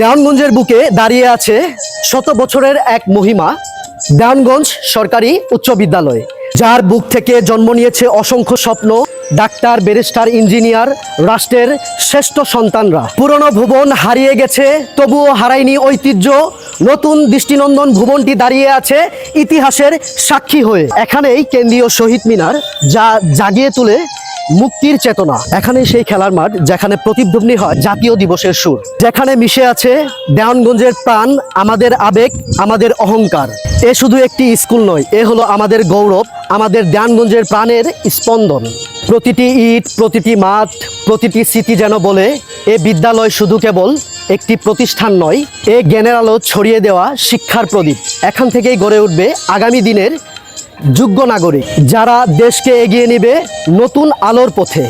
দেওয়ানগঞ্জের বুকে দাঁড়িয়ে আছে শত বছরের এক মহিমা দেওয়ানগঞ্জ সরকারি উচ্চ বিদ্যালয়। যার বুক থেকে জন্ম নিয়েছে অসংখ্য স্বপ্ন, ডাক্তার, ব্যারিস্টার, ইঞ্জিনিয়ার, রাষ্ট্রের শ্রেষ্ঠ সন্তানরা। পুরনো ভুবন হারিয়ে গেছে, তবুও হারায়নি ঐতিহ্য। নতুন দৃষ্টিনন্দন ভুবনটি দাঁড়িয়ে আছে ইতিহাসের সাক্ষী হয়ে। এখানেই কেন্দ্রীয় শহীদ মিনার, যা জাগিয়ে তুলে মুক্তির চেতনা। এখানে সেই খেলার মাঠ যেখানে প্রতিধ্বনি হয় জাতীয় দিবসের সুর। যেখানে মিশে আছে দেওয়ানগঞ্জের প্রাণ, আমাদের আবেগ, আমাদের অহংকার। এ শুধু একটি স্কুল নয়, এ হলো আমাদের গৌরব, আমাদের দেওয়ানগঞ্জের প্রাণের স্পন্দন। প্রতিটি ইট, প্রতিটি মাঠ, প্রতিটি স্মৃতি যেন বলে, এ বিদ্যালয় শুধু কেবল একটি প্রতিষ্ঠান নয়, এ জ্ঞানের আলো ছড়িয়ে দেওয়া শিক্ষার প্রদীপ। এখান থেকেই গড়ে উঠবে আগামী দিনের যোগ্য নাগরিক যারা দেশকে এগিয়ে নেবে নতুন আলোর পথে।